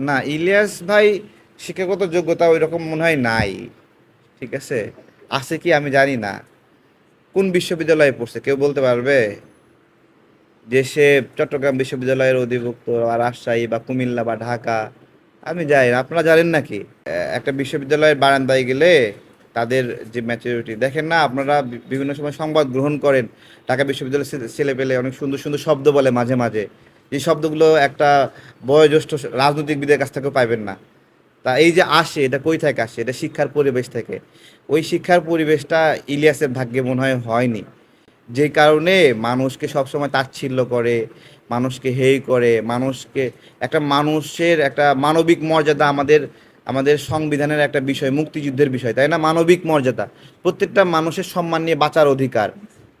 না, ইলিয়াস ভাই শিক্ষাগত যোগ্যতা ওই রকম মনে হয় নাই, ঠিক আছে? আছে কি আমি জানি না। কোন বিশ্ববিদ্যালয়ে পড়ছে, কেউ বলতে পারবে? যে সে চট্টগ্রাম বিশ্ববিদ্যালয়ের অধিভুক্ত বা রাজশাহী বা কুমিল্লা বা ঢাকা, আমি না, আপনারা জানেন নাকি? একটা বিশ্ববিদ্যালয়ের বারান্দায় গেলে তাদের যে ম্যাচুরিটি দেখেন না, আপনারা বিভিন্ন সময় সংবাদ গ্রহণ করেন, ঢাকা বিশ্ববিদ্যালয়ের ছে- ছেলে পেলে অনেক সুন্দর সুন্দর শব্দ বলে মাঝে মাঝে। যে শব্দগুলো একটা বয়োজ্যেষ্ঠ রাজনৈতিকবিদের কাছ থেকেও পাইবেন না। তা এই যে আসে, এটা কই থেকে আসে? এটা শিক্ষার পরিবেশ থেকে। ওই শিক্ষার পরিবেশটা ইলিয়াসের ভাগ্যে মনে হয় হয়নি। যে কারণে মানুষকে সবসময় তাচ্ছিল্য করে, মানুষকে হেই করে, মানুষকে একটা মানুষের একটা মানবিক মর্যাদা আমাদের আমাদের সংবিধানের একটা বিষয়, মুক্তিযুদ্ধের বিষয়, তাই না? মানবিক মর্যাদা। প্রত্যেকটা মানুষের সম্মান নিয়ে বাঁচার অধিকার,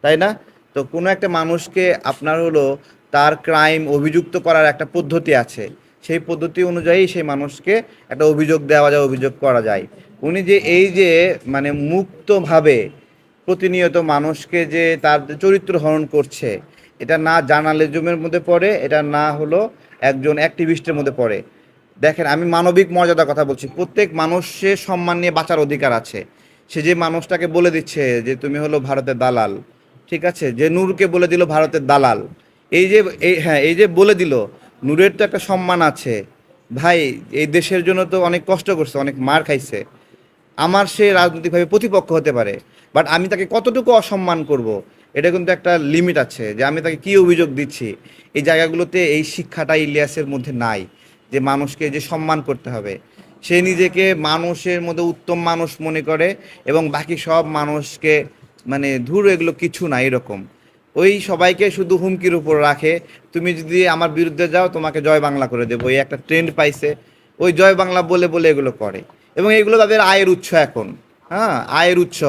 তাই না? তো কোনো একটা মানুষকে আপনার হলো তার ক্রাইম অভিযুক্ত করার একটা পদ্ধতি আছে। সেই পদ্ধতি অনুযায়ী সেই মানুষকে একটা অভিযোগ দেওয়া যায়, অভিযোগ করা যায়। উনি যে এই যে মানে মুক্তভাবে প্রতিনিয়ত মানুষকে যে তার চরিত্র হরণ করছে, এটা না জার্নালিজমের মধ্যে পড়ে, এটা না হলো একজন অ্যাক্টিভিস্টের মধ্যে পড়ে। দেখেন, আমি মানবিক মর্যাদার কথা বলছি। প্রত্যেক মানুষের সম্মান নিয়ে বাঁচার অধিকার আছে। সে যে মানুষটাকে বলে দিচ্ছে যে, তুমি হলো ভারতের দালাল। ঠিক আছে? যে নূরকে বলে দিল ভারতের দালাল। এই যে, এই হ্যাঁ এই যে বলে দিল, নূরের তো একটা সম্মান আছে। ভাই, এই দেশের জন্য তো অনেক কষ্ট করছে, অনেক মার খাইছে। আমার সে রাজনৈতিকভাবে প্রতিপক্ষ হতে পারে বাট আমি তাকে কতটুকু অসম্মান করব, এটা কিন্তু একটা লিমিট আছে যে আমি তাকে কি অভিযোগ দিচ্ছি। এই জায়গাগুলোতে এই শিক্ষাটা ইলিয়াসের মধ্যে নাই, যে মানুষকে যে সম্মান করতে হবে। সে নিজেকে মানুষের মধ্যে উত্তম মানুষ মনে করে এবং বাকি সব মানুষকে মানে ধুর এগুলো কিছু না, এরকম। ওই সবাইকে শুধু হুমকির উপর রাখে। তুমি যদি আমার বিরুদ্ধে যাও, তোমাকে জয় বাংলা করে দেবো। এই একটা ট্রেন্ড পাইছে। ওই জয় বাংলা বলে বলে এগুলো করে। এবং এগুলো তাদের আয়ের উৎস এখন। হ্যাঁ আয়ের উৎস।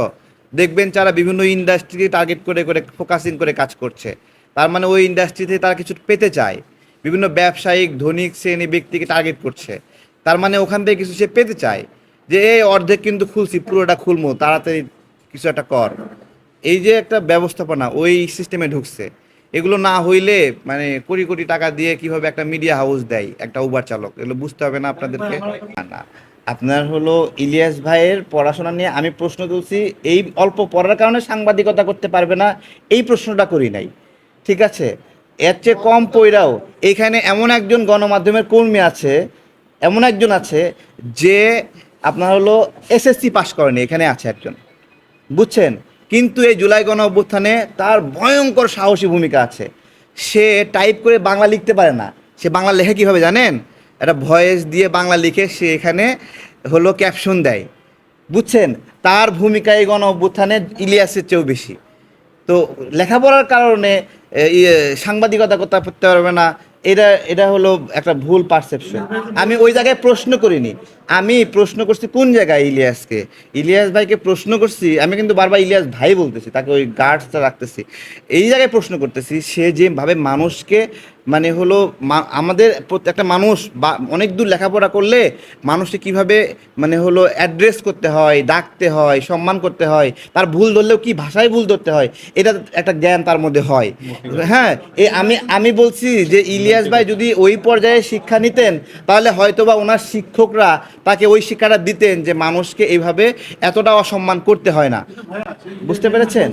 দেখবেন যারা বিভিন্ন ইন্ডাস্ট্রি টার্গেট করে করে ফোকাসিং করে কাজ করছে, তার মানে ওই ইন্ডাস্ট্রিতে তারা কিছু পেতে চায়। বিভিন্ন ব্যবসায়িক, ধনিক শ্রেণি ব্যক্তিকে টার্গেট করছে। তার মানে ওখান থেকে কিছু সে পেতে চায়। যে, এই অর্ধেক কিন্তু খুলছি, পুরোটা খুলমো, তাড়াতাড়ি কিছু একটা কর। এই যে একটা ব্যবস্থাপনা ওই সিস্টেমে ঢুকছে এগুলো না হইলে মানে কোটি কোটি টাকা দিয়ে কীভাবে একটা মিডিয়া হাউস দেয় একটা উবার চালক এগুলো বুঝতে হবে না আপনাদেরকে? না, আপনার হলো ইলিয়াস ভাইয়ের পড়াশোনা নিয়ে আমি প্রশ্ন তুলছি এই অল্প পড়ার কারণে সাংবাদিকতা করতে পারবে না এই প্রশ্নটা করি নাই। ঠিক আছে? এর চেয়ে কম পইরাও এখানে এমন একজন গণমাধ্যমের কর্মী আছে এমন একজন আছে যে আপনার হলো এসএসসি পাশ করেনি এখানে আছে একজন। বুঝছেন? কিন্তু এই জুলাই গণ অভ্যুত্থানে তার ভয়ঙ্কর সাহসী ভূমিকা আছে। সে টাইপ করে বাংলা লিখতে পারে না। সে বাংলা লেখে কীভাবে জানেন? একটা ভয়েস দিয়ে বাংলা লিখে সে এখানে হলো ক্যাপশন দেয়। বুঝছেন? তার ভূমিকা এই গণ অভ্যুত্থানে ইলিয়াসের চেয়েও বেশি। তো লেখাপড়ার কারণে ইয়ে, সাংবাদিকতা করতে করতে পারবে না এটা এটা হলো একটা ভুল পারসেপশন আমি ওই জায়গায় প্রশ্ন করিনি। আমি প্রশ্ন করছি কোন জায়গায় ইলিয়াসকে? ইলিয়াস ভাইকে প্রশ্ন করছি, আমি কিন্তু বারবার ইলিয়াস ভাই বলতেছি, তাকে ওই গার্ডসটা রাখতেছি। এই জায়গায় প্রশ্ন করতেছি, সে যেভাবে মানুষকে মানে হলো আমাদের একটা মানুষ বা অনেক দূর লেখাপড়া করলে মানুষকে কীভাবে মানে হলো অ্যাড্রেস করতে হয়, ডাকতে হয়, সম্মান করতে হয়, তার ভুল ধরলেও কি ভাষায় ভুল ধরতে হয়, এটা একটা জ্ঞান তার মধ্যে হয়। হ্যাঁ এ আমি আমি বলছি যে ইলিয়াস ভাই যদি ওই পর্যায়ে শিক্ষা নিতেন, তাহলে হয়তোবা ওনার শিক্ষকরা তাকে ওই শিক্ষাটা দিতেন যে মানুষকে এইভাবে এতটা অসম্মান করতে হয় না। বুঝতে পেরেছেন?